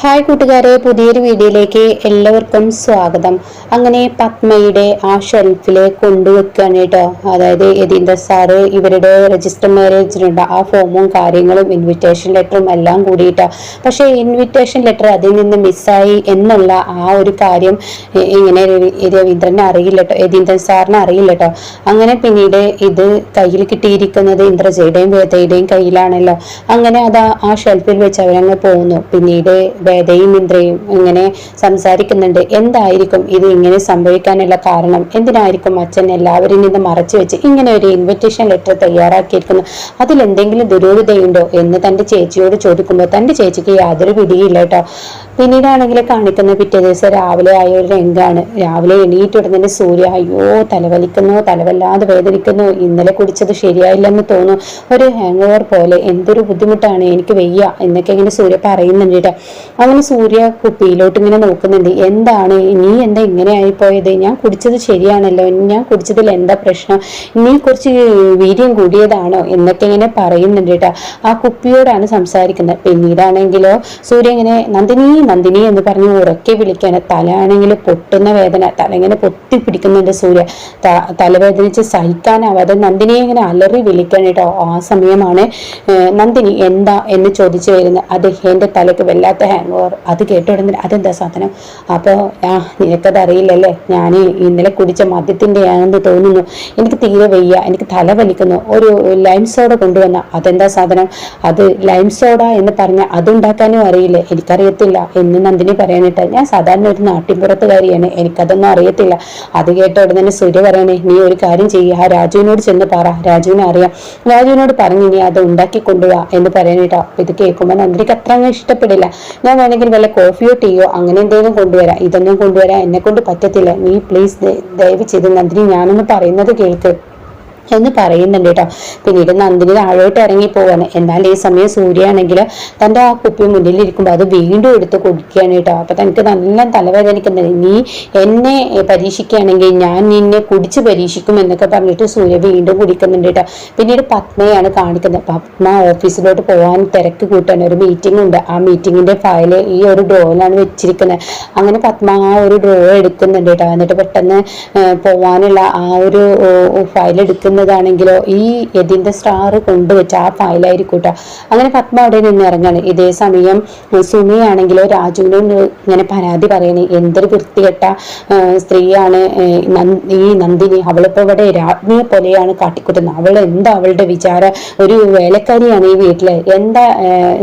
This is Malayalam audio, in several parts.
ഹായ് കൂട്ടുകാരെ പുതിയൊരു വീഡിയോയിലേക്ക് എല്ലാവർക്കും സ്വാഗതം. അങ്ങനെ പത്മയുടെ ആ ഷെൽഫിൽ കൊണ്ടുവെക്കുകയാണ് കേട്ടോ. അതായത് യതീന്ദ്ര സാറ് ഇവരുടെ രജിസ്റ്റർ മാരേജിനുണ്ട് ആ ഫോമും കാര്യങ്ങളും ഇൻവിറ്റേഷൻ ലെറ്ററും എല്ലാം കൂടിയിട്ടാ. പക്ഷേ ഇൻവിറ്റേഷൻ ലെറ്റർ അതിൽ നിന്ന് മിസ്സായി എന്നുള്ള ആ ഒരു കാര്യം ഇങ്ങനെ രവീന്ദ്രനെ അറിയില്ല കേട്ടോ യതീന്ദ്രൻ സാറിനെ അറിയില്ല കേട്ടോ അങ്ങനെ പിന്നീട് ഇത് കയ്യിൽ കിട്ടിയിരിക്കുന്നത് ഇന്ദ്രജയുടെയും വേദയുടെയും കയ്യിലാണല്ലോ. അങ്ങനെ അത് ആ ഷെൽഫിൽ വെച്ച് അവരങ്ങ് പോകുന്നു പിന്നീട് വേദയും ഇന്ദ്രയും ഇങ്ങനെ സംസാരിക്കുന്നുണ്ട്. എന്തായിരിക്കും ഇത് ഇങ്ങനെ സംഭവിക്കാനുള്ള കാരണം? എന്തിനായിരിക്കും അച്ഛൻ എല്ലാവരും ഇത് മറച്ചു വെച്ച് ഇങ്ങനെ ഒരു ഇൻവിറ്റേഷൻ ലെറ്റർ തയ്യാറാക്കിയിരിക്കുന്നു? അതിൽ എന്തെങ്കിലും ദുരൂഹതയുണ്ടോ എന്ന് തന്റെ ചേച്ചിയോട് ചോദിക്കുമ്പോൾ തന്റെ ചേച്ചിക്ക് യാതൊരു പിടിയില്ല കേട്ടോ. പിന്നീടാണെങ്കിൽ കാണിക്കുന്ന പിറ്റേ ദിവസം രാവിലെ ആയ ഒരു രംഗാണ്. രാവിലെ എണീറ്റ് ഉടനെ സൂര്യ അയ്യോ തലവലിക്കുന്നു തലവല്ലാതെ വേദനിക്കുന്നു ഇന്നലെ കുടിച്ചത് ശരിയായില്ലെന്ന് തോന്നുന്നു. ഒരു ഹാങ് ഓവർ പോലെ എന്തൊരു ബുദ്ധിമുട്ടാണ് എനിക്ക് വയ്യ എന്നൊക്കെ ഇങ്ങനെ സൂര്യ പറയുന്നുണ്ട് അങ്ങനെ സൂര്യ കുപ്പിയിലോട്ട് ഇങ്ങനെ നോക്കുന്നുണ്ട്. എന്താണ്? നീ എന്താ ഇങ്ങനെ ആയിപ്പോയത്? ഞാൻ കുടിച്ചത് ശരിയാണല്ലോ. ഞാൻ കുടിച്ചതിൽ എന്താ പ്രശ്നം? നീ കുറച്ച് വീര്യം കൂടിയതാണോ? എന്നൊക്കെ ഇങ്ങനെ പറയുന്നുണ്ട് കേട്ടോ. ആ കുപ്പിയോടാണ് സംസാരിക്കുന്നത്. പിന്നീടാണെങ്കിലോ സൂര്യ ഇങ്ങനെ നന്ദിനി നന്ദിനി എന്ന് പറഞ്ഞ് ഉറക്കെ വിളിക്കാണ് തലയാണെങ്കിൽ പൊട്ടുന്ന വേദന. തല ഇങ്ങനെ പൊത്തി പിടിക്കുന്നുണ്ട് സൂര്യ. തലവേദനിച്ച് സഹിക്കാനാവാതെ നന്ദിനിയെ ഇങ്ങനെ അലറി വിളിക്കാൻ കേട്ടോ. ആ സമയമാണ് നന്ദിനി എന്താ? എന്ന് ചോദിച്ചു വരുന്നത്. അത് എന്റെ തലക്ക് വല്ലാത്ത ഓവർ അത് കേട്ട ഉടനെ അതെന്താ സാധനം? അപ്പോൾ ആ നിനക്കത് അറിയില്ലല്ലേ? ഞാൻ ഇന്നലെ കുടിച്ച മദ്യത്തിന്റെ ആണെന്ന് തോന്നുന്നു. എനിക്ക് തീരെ വയ്യ. എനിക്ക് തല വലിക്കുന്നു. ഒരു ലൈം സോഡ കൊണ്ടുവന്ന. അതെന്താ സാധനം? അത് ലൈം സോഡ എന്ന് പറഞ്ഞ അതുണ്ടാക്കാനും അറിയില്ല. എനിക്കറിയത്തില്ല. എന്ന് നന്ദിനി പറയാനിട്ട് ഞാൻ സാധാരണ ഒരു നാട്ടിൻപുറത്തുകാരിയാണ്. എനിക്കതൊന്നും അറിയത്തില്ല. അത് കേട്ട ഉടനെ സൂര്യ പറയണേ നീ ഒരു കാര്യം ചെയ്യുക ആ രാജുവിനോട് ചെന്ന് പറ. രാജുവിനെ അറിയാം. രാജുവിനോട് പറഞ്ഞു നീ അത് ഉണ്ടാക്കി കൊണ്ടുപോവാ എന്ന് പറയാനിട്ടാ. ഇത് കേൾക്കുമ്പോൾ നന്ദിനിക്ക് അത്ര ഇഷ്ടപ്പെടില്ല. ഞാൻ വേണമെങ്കിൽ വല്ല കോഫിയോ ടീയോ അങ്ങനെ എന്തെങ്കിലും കൊണ്ടുവരാം. ഇതൊന്നും കൊണ്ടുവരാൻ എന്നെ കൊണ്ട് പറ്റത്തില്ല. നീ പ്ലീസ് ദയവ് ചെയ്ത് നന്ദിനി ഞാനൊന്ന് പറയുന്നത് കേൾക്ക്. എന്ന് പറയുന്നുണ്ട് കേട്ടോ. പിന്നീട് നന്ദിനി താഴോട്ട് ഇറങ്ങി പോവാണ് എന്നാൽ ഈ സമയം സൂര്യയാണെങ്കിൽ തന്റെ ആ കുപ്പി മുന്നിൽ ഇരിക്കുമ്പോൾ അത് വീണ്ടും എടുത്ത് കുടിക്കുകയാണ് കേട്ടോ. അപ്പൊ തനിക്ക് നല്ല തലവേദനിക്കുന്നത് നീ എന്നെ പരീക്ഷിക്കുകയാണെങ്കിൽ ഞാൻ നിന്നെ കുടിച്ച് പരീക്ഷിക്കും എന്നൊക്കെ പറഞ്ഞിട്ട് സൂര്യ വീണ്ടും കുടിക്കുന്നുണ്ട് കേട്ടോ. പിന്നീട് പത്മയാണ് കാണിക്കുന്നത്. പത്മ ഓഫീസിലോട്ട് പോകാൻ തിരക്ക് കൂട്ടാൻ ഒരു മീറ്റിംഗ് ഉണ്ട്. ആ മീറ്റിങ്ങിന്റെ ഫയൽ ഈ ഒരു ഡ്രോയിലാണ് വെച്ചിരിക്കുന്നത്. അങ്ങനെ പത്മ ആ ഒരു ഡ്രോ എടുക്കുന്നുണ്ട് കേട്ടോ. എന്നിട്ട് പെട്ടെന്ന് പോകാനുള്ള ആ ഒരു ഫയൽ എടുക്കുന്നതാണെങ്കിലോ ഈ യതിന്റെ സ്റ്റാർ കൊണ്ടുവച്ച ആ ഫയലായിരിക്കും അങ്ങനെ പത്മ അവിടെ നിന്ന് ഇറങ്ങാണ്. ഇതേ സമയം സുമിയാണെങ്കിലോ രാജുവിനോട് ഇങ്ങനെ പരാതി പറയുന്നു. എന്തൊരു വൃത്തികെട്ട സ്ത്രീയാണ് ഈ നന്ദിനി. അവളിപ്പോ ഇവിടെ രാജ്ഞിയെ പോലെയാണ് കാട്ടിക്കൂട്ടുന്നത്. അവൾ എന്താ അവളുടെ വിചാരം? ഒരു വേലക്കാരിയാണ് ഈ വീട്ടിൽ. എന്താ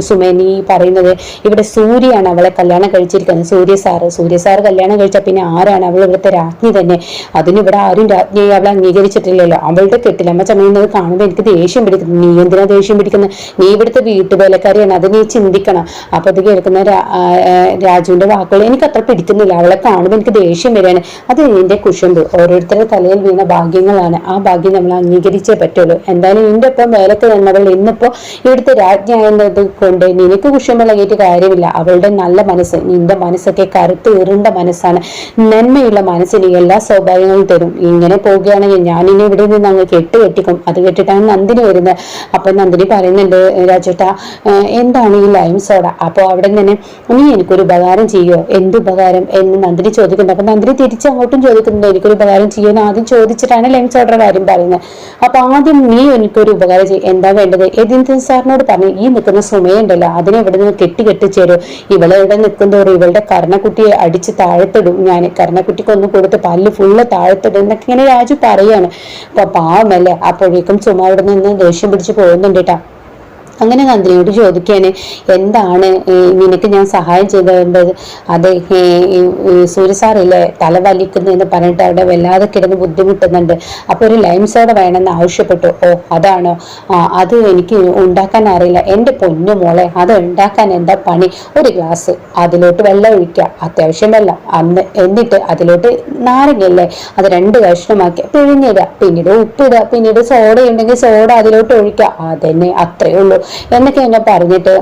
സുമേനി സുമേ പറയുന്നത്? ഇവിടെ സൂര്യയാണ് അവളെ കല്യാണം കഴിച്ചിരിക്കുന്നത്. സൂര്യ സാറ് സൂര്യ സാറ് കല്യാണം കഴിച്ച പിന്നെ ആരാണ്? അവൾ ഇവിടുത്തെ രാജ്ഞി തന്നെ. അതിന് ഇവിടെ ആരും രാജ്ഞിയെ അവളെ അംഗീകരിച്ചിട്ടില്ലല്ലോ. അവളുടെ കെട്ടിലമ്മ ചമയുന്നത് കാണുമ്പോൾ എനിക്ക് ദേഷ്യം പിടിക്കുന്നു. നീ എന്തിനാ ദേഷ്യം പിടിക്കുന്നത് നീ ഇവിടുത്തെ വീട്ടുവേലക്കാരിയാണ്. അത് നീ ചിന്തിക്കണം. അപ്പൊ അത് കേൾക്കുന്ന രാജുവിന്റെ വാക്കുകൾ എനിക്ക് അത്ര പിടിക്കുന്നില്ല. അവളെ കാണുമ്പോൾ എനിക്ക് ദേഷ്യം വരികയാണ് അത് നിന്റെ കുശുമ്പ്. ഓരോരുത്തരുടെ തലയിൽ വീണ ഭാഗ്യങ്ങളാണ്. ആ ഭാഗ്യം നമ്മൾ അംഗീകരിച്ചേ പറ്റുള്ളൂ. എന്തായാലും നിന്റെ ഒപ്പം വേലക്ക് നിന്നവൾ ഇന്നിപ്പോ ഇവിടുത്തെ രാജ്ഞായത് കൊണ്ട് നിനക്ക് കുശുമ്പിളകിയിട്ട് കാര്യമില്ല. അവളുടെ നല്ല മനസ്സ് നിന്റെ മനസ്സൊക്കെ കറുത്ത് ഇറുണ്ട മനസ്സാണ്. നന്മയുള്ള മനസ്സിന് എല്ലാ സൗഭാഗ്യങ്ങളും തരും. ഇങ്ങനെ പോവുകയാണെങ്കിൽ ഞാൻ ഇനി ഇവിടെ നിന്ന് അങ്ങ് കെട്ട് കെട്ടിക്കും. അത് കെട്ടിട്ടാണ് നന്ദിനി വരുന്നത്. അപ്പൊ നന്ദിനി പറയുന്നുണ്ട് രാജേട്ട എന്താണ് ഈ ലൈം സോഡ അപ്പോൾ അവിടെ തന്നെ നീ എനിക്കൊരു ഉപകാരം ചെയ്യോ? എന്ത് ഉപകാരം? എന്ന് നന്ദിനി ചോദിക്കുന്നുണ്ട്. അപ്പൊ നന്ദിനി തിരിച്ച് അങ്ങോട്ടും ചോദിക്കുന്നുണ്ട് എനിക്കൊരു ഉപകാരം ചെയ്യോ? എന്ന് ആദ്യം ചോദിച്ചിട്ടാണ് ലൈം സോഡയുടെ കാര്യം പറയുന്നത്. അപ്പൊ ആദ്യം നീ എനിക്കൊരു ഉപകാരം ചെയ്യും. എന്താ വേണ്ടത്? എതിൻസൻ സാറിനോട് പറഞ്ഞു ഈ നിൽക്കുന്ന സുമയുണ്ടല്ലോ. അതിനെ ഇവിടെ നിന്ന് കെട്ടി കെട്ടിച്ചേരും. ഇവളെ ഇവിടെ നിൽക്കുന്നതോറും ഇവളുടെ കർണക്കുട്ടിയെ അടിച്ച് താഴത്തിടും. ഞാൻ കർണക്കുട്ടിക്ക് ഒന്ന് കൊടുത്ത് പല്ല് ഫുള്ള് താഴത്തിടും എന്നൊക്കെ ഇങ്ങനെ രാജു പറയാണ് അപ്പൊ പാവമല്ലേ അപ്പോഴേക്കും ചുമ അവിടെ നിന്ന് ദേഷ്യം പിടിച്ചു പോകുന്നുണ്ട് കേട്ടാ. അങ്ങനെ നന്ദിനിയോട് ചോദിക്കുകയാണ് എന്താണ് നിനക്ക് ഞാൻ സഹായം ചെയ്തത് അതെ ഈ ഈ സൂര്യ സാറില്ലേ തല വലിക്കുന്നു എന്ന് പറഞ്ഞിട്ട് അവിടെ വല്ലാതെ കിടന്ന് ബുദ്ധിമുട്ടുന്നുണ്ട്. അപ്പോൾ ഒരു ലൈം സോഡ വേണമെന്ന് ആവശ്യപ്പെട്ടു. ഓ അതാണോ? അത് എനിക്ക് ഉണ്ടാക്കാൻ അറിയില്ല. എന്റെ പൊന്നു മോളെ അത് ഉണ്ടാക്കാൻ എന്താ പണി? ഒരു ഗ്ലാസ് അതിലോട്ട് വെള്ളം ഒഴിക്കുക. അത്യാവശ്യം വെള്ളം. അന്ന് എന്നിട്ട് അതിലോട്ട് നാരങ്ങയല്ലേ അത് രണ്ട് കഷ്ണമാക്കി പിഴിഞ്ഞിടുക. പിന്നീട് ഉപ്പിടുക. പിന്നീട് സോഡ ഉണ്ടെങ്കിൽ സോഡ അതിലോട്ട് ഒഴിക്കുക. അതന്നെ അത്രേ ഉള്ളൂ. എന്നൊക്കെ എന്നെ പറഞ്ഞിട്ട്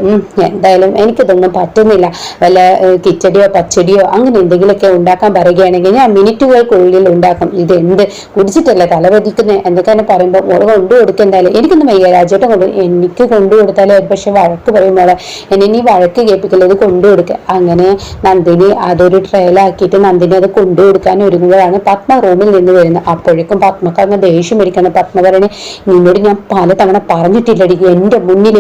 എന്തായാലും എനിക്കിതൊന്നും പറ്റുന്നില്ല. വല്ല കിച്ചടിയോ പച്ചടിയോ അങ്ങനെ എന്തെങ്കിലുമൊക്കെ ഉണ്ടാക്കാൻ പറയുകയാണെങ്കിൽ ഞാൻ മിനിറ്റുകൾക്കുള്ളിൽ ഉണ്ടാക്കും. ഇത് എന്ത് കുടിച്ചിട്ടല്ലേ തലവതിക്കുന്നത് എന്നൊക്കെ എന്നെ പറയുമ്പോൾ മോൾ കൊണ്ടു കൊടുക്കെന്തായാലും എനിക്കൊന്നും വയ്യ. രാജേട്ടൻ കൊണ്ടു എനിക്ക് കൊണ്ടു കൊടുത്താലേ പക്ഷെ വഴക്ക് പറയും മോളെ. എന്നെ നീ വഴക്ക് കേൾപ്പിക്കില്ല? ഇത് കൊണ്ടു കൊടുക്കുക അങ്ങനെ നന്ദിനി അതൊരു ട്രയലാക്കിയിട്ട് നന്ദിനി അത് കൊണ്ടു കൊടുക്കാൻ ഒരുങ്ങുകയാണ്. പത്മ റൂമിൽ നിന്ന് വരുന്നത്. അപ്പോഴേക്കും പത്മക്ക് അങ്ങ് ദേഷ്യം ഇരിക്കണം പത്മ നിന്നോട് ഞാൻ പലതവണ പറഞ്ഞിട്ടില്ലടി. എന്റെ മുന്നിൽ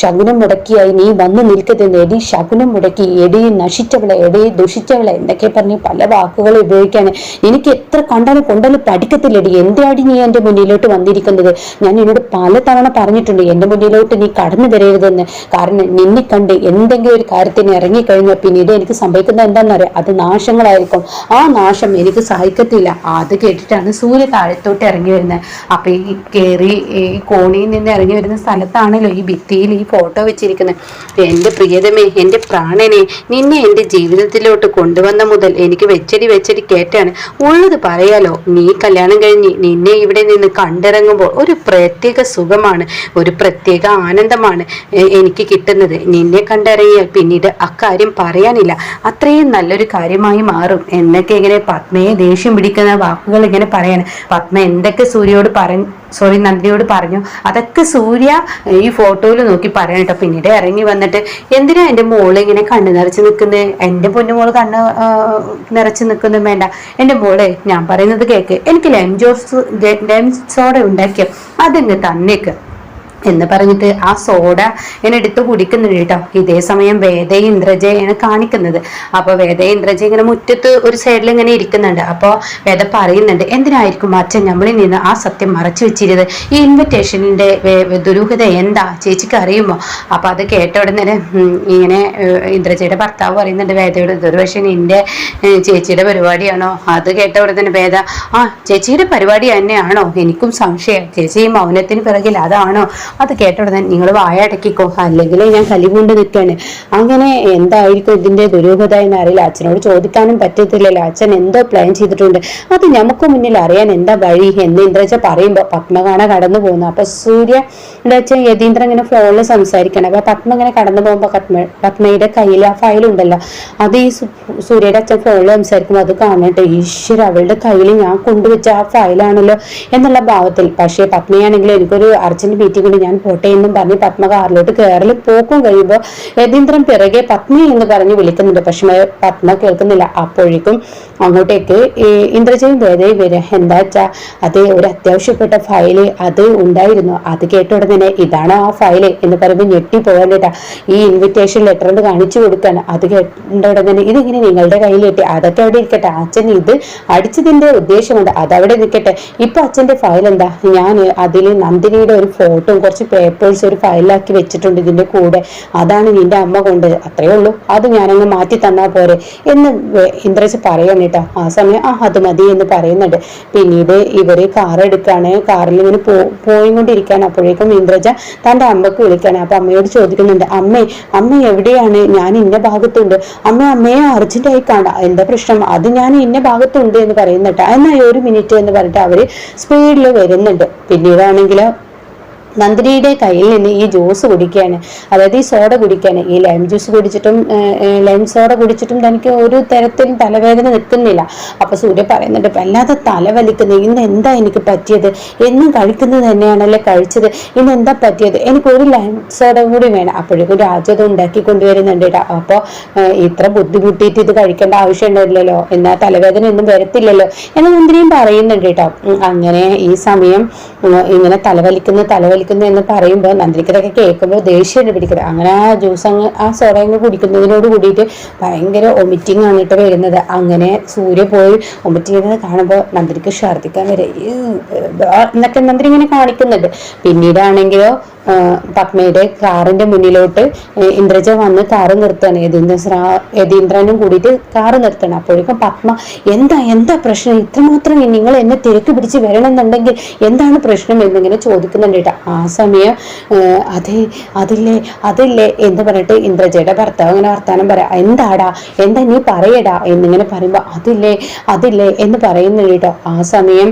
ശകുനം മുടക്കിയായി നീ വന്നു നിൽക്കരുത് എടി ശകുനം മുടക്കി എടി നശിച്ചവളെ എടി ദുഷിച്ചവളെ എന്നൊക്കെ പറഞ്ഞ് പല വാക്കുകൾ ഉപയോഗിക്കാണ് എനിക്ക് എത്ര കണ്ടാലും കൊണ്ടാലും പഠിക്കത്തില്ലടി. എന്തിനാടി നീ എന്റെ മുന്നിലോട്ട് വന്നിരിക്കുന്നത്? ഞാൻ എന്നോട് പലതവണ പറഞ്ഞിട്ടുണ്ട് എന്റെ മുന്നിലോട്ട് നീ കടന്നു വരരുതെന്ന്. കാരണം നിന്നെ കണ്ട് എന്തെങ്കിലും ഒരു കാര്യത്തിന് ഇറങ്ങിക്കഴിഞ്ഞാൽ പിന്നീട് എനിക്ക് സംഭവിക്കുന്നത് എന്താണെന്നറിയാം? അത് നാശങ്ങളായിരിക്കും. ആ നാശം എനിക്ക് സഹിക്കത്തില്ല. അത് കേട്ടിട്ടാണ് സൂര്യ താഴത്തോട്ട് ഇറങ്ങി വരുന്നത്. അപ്പൊ ഈ കേറി ഈ കോണിയിൽ നിന്ന് ഇറങ്ങി വരുന്ന സ്ഥലത്താണല്ലോ ഈ ഭിത്തിയിൽ ഈ ഫോട്ടോ വെച്ചിരിക്കുന്നത് എന്റെ പ്രിയതമേ എന്റെ പ്രാണനെ നിന്നെ എന്റെ ജീവിതത്തിലോട്ട് കൊണ്ടുവന്ന മുതൽ എനിക്ക് വെച്ചടി വെച്ചടി കേട്ടാണ് ഉള്ളത് പറയാലോ നീ കല്യാണം കഴിഞ്ഞ് നിന്നെ ഇവിടെ നിന്ന് കണ്ടിറങ്ങുമ്പോൾ ഒരു പ്രത്യേക സുഖമാണ് ഒരു പ്രത്യേക ആനന്ദമാണ് എനിക്ക് കിട്ടുന്നത്. നിന്നെ കണ്ടിറങ്ങിയാൽ പിന്നീട് അക്കാര്യം പറയാനില്ല. അത്രയും നല്ലൊരു കാര്യമായി മാറും. എന്നൊക്കെ ഇങ്ങനെ പത്മയെ ദേഷ്യം പിടിക്കുന്ന വാക്കുകൾ ഇങ്ങനെ പറയാണ്. പത്മ എന്തൊക്കെ സൂര്യയോട് പറ സോറി നന്ദിയോട് പറഞ്ഞു. അതൊക്കെ സൂര്യ ഈ ഫോട്ടോയിൽ നോക്കി പറയാൻ കേട്ടോ പിന്നീട് ഇറങ്ങി വന്നിട്ട് എന്തിനാ എന്റെ മോൾ ഇങ്ങനെ കണ്ണ് നിറച്ച് നിൽക്കുന്നത് എന്റെ പൊന്നുമോൾ കണ്ണ് നിറച്ച് നിൽക്കുന്നു വേണ്ട. എന്റെ മോളെ ഞാൻ പറയുന്നത് കേക്ക്. എനിക്ക് ലെം ജോസ് ലെം സോഡ ഉണ്ടാക്കിയ. അതങ്ങ് തന്നേക്ക്? എന്ന് പറഞ്ഞിട്ട് ആ സോഡ ഇങ്ങനെ എടുത്ത് കുടിക്കുന്നുണ്ട് കേട്ടോ. ഇതേ സമയം വേദ ഇന്ദ്രജയാണ് കാണിക്കുന്നത്. അപ്പൊ വേദ ഇന്ദ്രജ ഇങ്ങനെ മുറ്റത്ത് ഒരു സൈഡിൽ ഇങ്ങനെ ഇരിക്കുന്നുണ്ട്. അപ്പോൾ വേദ പറയുന്നുണ്ട് എന്തിനായിരിക്കും അച്ഛൻ നമ്മളിൽ നിന്ന് ആ സത്യം മറച്ചു വെച്ചിരുന്നത് ഈ ഇൻവിറ്റേഷനിന്റെ ദുരൂഹത എന്താ? ചേച്ചിക്ക് അറിയുമോ? അപ്പൊ അത് കേട്ട ഉടനെ ഇങ്ങനെ ഇന്ദ്രജയുടെ ഭർത്താവ് പറയുന്നുണ്ട് വേദയോട് ഇതൊരു നിന്റെ ചേച്ചിയുടെ പരിപാടിയാണോ? അത് കേട്ട ഉടനെ വേദ ആ ചേച്ചിയുടെ പരിപാടി തന്നെയാണോ? എനിക്കും സംശയം. ചേച്ചി മൗനത്തിന് പിറകിൽ അതാണോ? അത് കേട്ട ഉടനെ നിങ്ങൾ വായ അടക്കിക്കോ. അല്ലെങ്കിൽ ഞാൻ കലികൊണ്ട് നിൽക്കാണ്. അങ്ങനെ എന്തായിരിക്കും ഇതിന്റെ ദുരൂഹത എന്ന് അറിയില്ല അച്ഛനോട് ചോദിക്കാനും പറ്റത്തില്ലല്ലോ. അച്ഛൻ എന്തോ പ്ലാൻ ചെയ്തിട്ടുണ്ട്. അത് നമുക്ക് മുന്നിൽ അറിയാൻ എന്താ വഴി എന്ന് ഇന്ദ്രജ പറയുമ്പോ പത്മകാണ കടന്നു പോകുന്നു അപ്പൊ സൂര്യ അച്ഛൻ യതീന്ദ്രൻ ഇങ്ങനെ ഫോണിൽ സംസാരിക്കണം. അപ്പൊ പത്മ ഇങ്ങനെ കടന്നു പോകുമ്പോ പത്മ പത്മയുടെ കയ്യിൽ ആ ഫയൽ ഉണ്ടല്ലോ. അത് ഈ സൂര്യയുടെ അച്ഛൻ ഫോണിൽ സംസാരിക്കുമ്പോൾ അത് കാണട്ടെ. ഈശ്വര അവളുടെ കയ്യിൽ ഞാൻ കൊണ്ടുവച്ച ആ ഫയലാണല്ലോ എന്നുള്ള ഭാവത്തിൽ. പക്ഷേ പത്മയാണെങ്കിൽ എനിക്കൊരു അർജന്റ് മീറ്റിംഗ് ഉണ്ട്. ഞാൻ പോട്ടെ എന്നും പറഞ്ഞ് പത്മ കാറിലോട്ട് കയറൽ പോക്കും കഴിയുമ്പോൾ യതീന്ദ്രൻ പിറകെ പത്നി എന്ന് പറഞ്ഞ് വിളിക്കുന്നുണ്ട്. പക്ഷെ പത്മ കേൾക്കുന്നില്ല. അപ്പോഴേക്കും അങ്ങോട്ടേക്ക് ഈ ഇന്ദ്രജയും വേദയും വരിക എന്താ വെച്ചാ അത് ഒരു അത്യാവശ്യപ്പെട്ട ഫയൽ അത് ഉണ്ടായിരുന്നു. അത് കേട്ട ഉടനെ ഇതാണ് ആ ഫയൽ എന്ന് പറയുമ്പോൾ ഞെട്ടി പോകാൻ ഈ ഇൻവിറ്റേഷൻ ഒന്ന് കാണിച്ചു കൊടുക്കാൻ അത് കേട്ട ഉടനെ ഇതിങ്ങനെ നിങ്ങളുടെ കയ്യിൽ കിട്ടി അതൊക്കെ അവിടെ ഇരിക്കട്ടെ. അച്ഛൻ ഇത് അടിച്ചതിന്റെ ഉദ്ദേശമുണ്ട്. അതവിടെ നിൽക്കട്ടെ. ഇപ്പൊ അച്ഛന്റെ ഫയൽ എന്താ? ഞാൻ അതിൽ നന്ദിനിയുടെ ഒരു ഫോട്ടോയും കുറച്ച് പേപ്പേഴ്സ് ഒരു ഫയലാക്കി വെച്ചിട്ടുണ്ട് ഇതിന്റെ കൂടെ. അതാണ് നിന്റെ അമ്മ കൊണ്ട്. അത്രേ ഉള്ളൂ. അത് ഞാനങ്ങ് മാറ്റി തന്നാ പോരെ. എന്ന് ഇന്ദ്രജ് പറയണം കേട്ടോ. ആ സമയം ആ അത് മതി എന്ന് പറയുന്നുണ്ട്. പിന്നീട് ഇവർ കാർ എടുക്കാണ്. കാറിൽ ഇങ്ങനെ പോ പോയിക്കൊണ്ടിരിക്കുകയാണ്. അപ്പോഴേക്കും ഇന്ദ്രജ തന്റെ അമ്മയ്ക്ക് വിളിക്കുകയാണ് അപ്പൊ അമ്മയോട് ചോദിക്കുന്നുണ്ട് അമ്മേ അമ്മ എവിടെയാണ്? ഞാൻ ഇന്ന ഭാഗത്തുണ്ട്. അമ്മ അമ്മയെ അർജന്റായി കാണാം. എന്താ പ്രശ്നം? അത് ഞാൻ ഇന്ന ഭാഗത്തുണ്ട് എന്ന് പറയുന്നുണ്ട്. എന്നാ ഒരു മിനിറ്റ് എന്ന് പറഞ്ഞിട്ട് അവർ സ്പീഡിൽ വരുന്നുണ്ട്. പിന്നീടാണെങ്കിൽ നന്ദിനിയുടെ കയ്യിൽ നിന്ന് ഈ ജ്യൂസ് കുടിക്കുകയാണ്. അതായത് ഈ സോഡ കുടിക്കുകയാണ്. ഈ ലൈം ജ്യൂസ് കുടിച്ചിട്ടും ലൈം സോഡ കുടിച്ചിട്ടും തനിക്ക് ഒരു തരത്തിലും തലവേദന നിൽക്കുന്നില്ല. അപ്പൊ സൂര്യ പറയുന്നുണ്ട് വല്ലാതെ തലവലിക്കുന്നു. ഇന്ന് എന്താ എനിക്ക് പറ്റിയത്? എന്നും കഴിക്കുന്നത് തന്നെയാണല്ലേ കഴിച്ചത്? ഇന്ന് എന്താ പറ്റിയത്? എനിക്ക് ഒരു ലൈം സോഡ കൂടി വേണം. അപ്പോഴേക്കും രാജ ഉണ്ടാക്കി കൊണ്ടുവരുന്നുണ്ട് അപ്പോൾ ഇത്ര ബുദ്ധിമുട്ടിയിട്ട് ഇത് കഴിക്കേണ്ട ആവശ്യം ഉണ്ടല്ലോ എന്നാൽ തലവേദന ഒന്നും വരത്തില്ലല്ലോ എന്ന് നന്ദിനിയും പറയുന്നുണ്ട് കേട്ടോ. അങ്ങനെ ഈ സമയം ഇങ്ങനെ തലവലിക്കുന്ന തലവലിക്കുന്നു. തലവലിക്കുന്നു എന്ന് പറയുമ്പോൾ നന്ദിനിക്കതൊക്കെ കേൾക്കുമ്പോൾ ദേഷ്യം പിടിക്കുന്നത് അങ്ങനെ ആ ജ്യൂസ് അങ്ങ് ആ സോഡ അങ്ങ് കുടിക്കുന്നതിനോട് കൂടിയിട്ട് ഭയങ്കര ഒമിറ്റിംഗ് ആണ് കേട്ടോ വരുന്നത്. അങ്ങനെ സൂര്യ പോയി ഒമിറ്റ് ചെയ്യുന്നത് കാണുമ്പോൾ നന്ദിനിക്ക് ഛർദ്ദിക്കാൻ വരെ എന്നൊക്കെ നന്ദിനി ഇങ്ങനെ കാണിക്കുന്നുണ്ട്. പിന്നീടാണെങ്കിലോ പത്മയുടെ കാറിന്റെ മുന്നിലോട്ട് ഇന്ദ്രജ വന്ന് കാറ് നിർത്തണം യതീന്ദ്ര യതീന്ദ്രനും കൂടിയിട്ട് കാറ് നിർത്തണം അപ്പോഴേക്കും പത്മ എന്താ എന്താ പ്രശ്നം? ഇത്രമാത്രം നിങ്ങൾ എന്നെ തിരക്ക് പിടിച്ച് വരണമെന്നുണ്ടെങ്കിൽ എന്താണ് പ്രശ്നം? എന്നിങ്ങനെ ചോദിക്കുന്നുണ്ട് ആ സമയം അതെ അതില്ലേ അതില്ലേ എന്ന് പറഞ്ഞിട്ട് ഇന്ദ്രജയുടെ ഭർത്താവ് അങ്ങനെ വർത്താനം പറയാം. എന്താടാ എന്താ നീ പറയടാ? എന്നിങ്ങനെ പറയുമ്പോൾ അതില്ലേ അതില്ലേ എന്ന് പറയുന്നുണ്ട് കേട്ടോ. ആ സമയം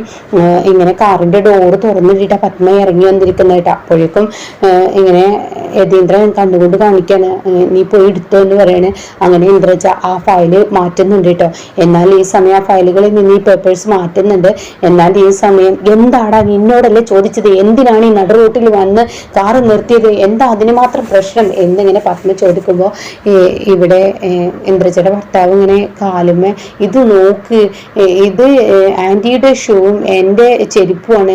ഇങ്ങനെ കാറിന്റെ ഡോറ് തുറന്നിട്ടാ പത്മ ഇറങ്ങി വന്നിരിക്കുന്ന കേട്ടോ. അപ്പോഴേക്കും ഇങ്ങനെ യതീന്ദ്രൻ കണ്ണുകൊണ്ട് കാണിക്കാണ്. നീ പോയി എടുത്തോ എന്ന് പറയണേ. അങ്ങനെ ഇന്ദ്രജ ആ ഫയൽ മാറ്റുന്നുണ്ട് കേട്ടോ എന്നാൽ ഈ സമയം ആ ഫയലുകളിൽ നിന്ന് ഈ പേപ്പേഴ്സ് മാറ്റുന്നുണ്ട്. എന്നാൽ ഈ സമയം എന്താടാ നിന്നോടല്ലേ ചോദിച്ചത്? എന്തിനാണ് ഈ നടു റൂട്ടിൽ വന്ന് കാറ് നിർത്തിയത്? എന്താ അതിന് മാത്രം പ്രശ്നം? എന്നിങ്ങനെ പത്മ ചോദിക്കുമ്പോൾ ഇവിടെ ഇന്ദ്രജയുടെ ഭർത്താവ് ഇങ്ങനെ കാലുമേ ഇത് നോക്ക്. ഇത് ആന്റിയുടെ ഷൂവും എന്റെ ചെരുപ്പുമാണ്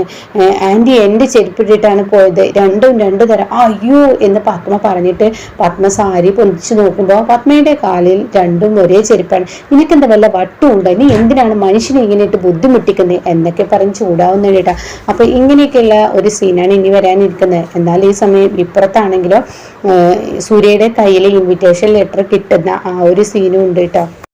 ആന്റി എന്റെ ചെരുപ്പിട്ടിട്ടാണ് പോയത്. രണ്ടും രണ്ട് തരം അയ്യോ എന്ന് പത്മ പറഞ്ഞിട്ട് പത്മ സാരി നോക്കുമ്പോൾ പത്മയുടെ കാലിൽ രണ്ടും ഒരേ ചെരുപ്പാണ്. നിനക്കെന്താ വല്ല വട്ടുമുണ്ടോ നീ എന്തിനാണ് മനുഷ്യനെ ഇങ്ങനെ ഇട്ട് ബുദ്ധിമുട്ടിക്കുന്നത് എന്നൊക്കെ പറഞ്ഞ് ചൂടാവുന്ന കേട്ടാ. അപ്പൊ ഇങ്ങനെയൊക്കെയുള്ള ഒരു സീനാണ് ഇനി വരാനിരിക്കുന്നത് എന്നാൽ ഈ സമയം ഇപ്പുറത്താണെങ്കിലോ സൂര്യയുടെ കയ്യിൽ ഇൻവിറ്റേഷൻ ലെറ്റർ കിട്ടുന്ന ആ ഒരു സീനും ഉണ്ട് കേട്ടോ.